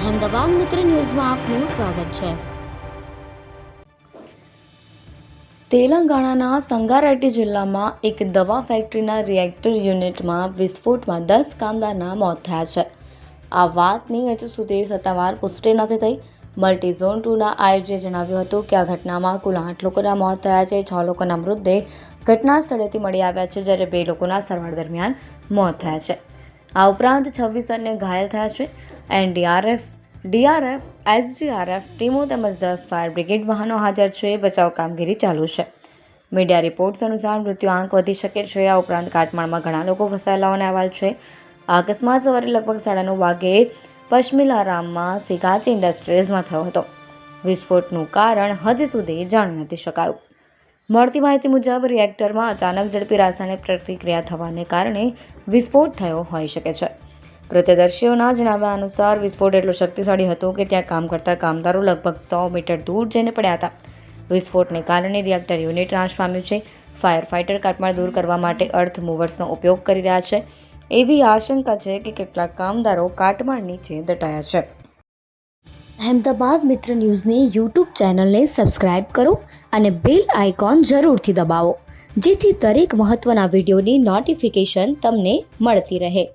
અહેમદાબાદ મિત્ર ન્યૂઝમાં આપનું સ્વાગત છે. તેલંગાણાના સંગારેડ્ડી જિલ્લામાં એક દવા ફેક્ટરીના રિએક્ટર યુનિટમાં વિસ્ફોટમાં દસ કામદારના મોત થયા છે. આ વાતની હજુ સુધી સત્તાવાર પુષ્ટિ નથી થઈ. મલ્ટીઝોન ટુના આયોજે જણાવ્યું હતું કે આ ઘટનામાં કુલ આઠ લોકોના મોત થયા છે. છ લોકોના મૃતદેહ ઘટના સ્થળેથી મળી આવ્યા છે, જ્યારે બે લોકોના સારવાર દરમિયાન મોત થયા છે. આ ઉપરાંત છવ્વીસ અન્ય ઘાયલ થયા છે. એનડીઆરએફ ડીઆરએફ એસડીઆરએફ ટીમો તેમજ દસ ફાયર બ્રિગેડ વાહનો હાજર છે. બચાવ કામગીરી ચાલુ છે. મીડિયા રિપોર્ટ્સ અનુસાર મૃત્યુઆંક વધી શકે છે. આ ઉપરાંત કાટમાળમાં ઘણા લોકો ફસાયેલા હોવાના અહેવાલ છે. આ અકસ્માત સવારે લગભગ સાડા નવ વાગે પશ્મિલારામમાં સિગાચી ઇન્ડસ્ટ્રીઝમાં થયો હતો. વિસ્ફોટનું કારણ હજી સુધી જાણી નથી શકાયું. મળતી માહિતી મુજબ, રિએક્ટરમાં અચાનક ઝડપી રાસાયણિક પ્રતિક્રિયા થવાને કારણે વિસ્ફોટ થયો હોઈ શકે છે. પ્રત્યદર્શીઓના જણાવ્યા અનુસાર વિસ્ફોટ એટલો શક્તિશાળી હતો કે ત્યાં કામ કરતા કામદારો લગભગ સો મીટર દૂર જઈને પડ્યા હતા. વિસ્ફોટને કારણે રિએક્ટર યુનિટ નાશ પામ્યું છે. ફાયર ફાઇટર કાટમાળ દૂર કરવા માટે અર્થ મૂવર્સનો ઉપયોગ કરી રહ્યા છે. એવી આશંકા છે કે કેટલાક કામદારો કાટમાળ નીચે દટાયા છે. અહેમદાબાદ મિત્ર ન્યૂઝની યુટ્યુબ ચેનલને સબસ્ક્રાઇબ કરો અને બેલ આઇકોન જરૂરથી દબાવો, જેથી દરેક મહત્ત્વના વિડીયોની નોટિફિકેશન તમને મળતી રહે.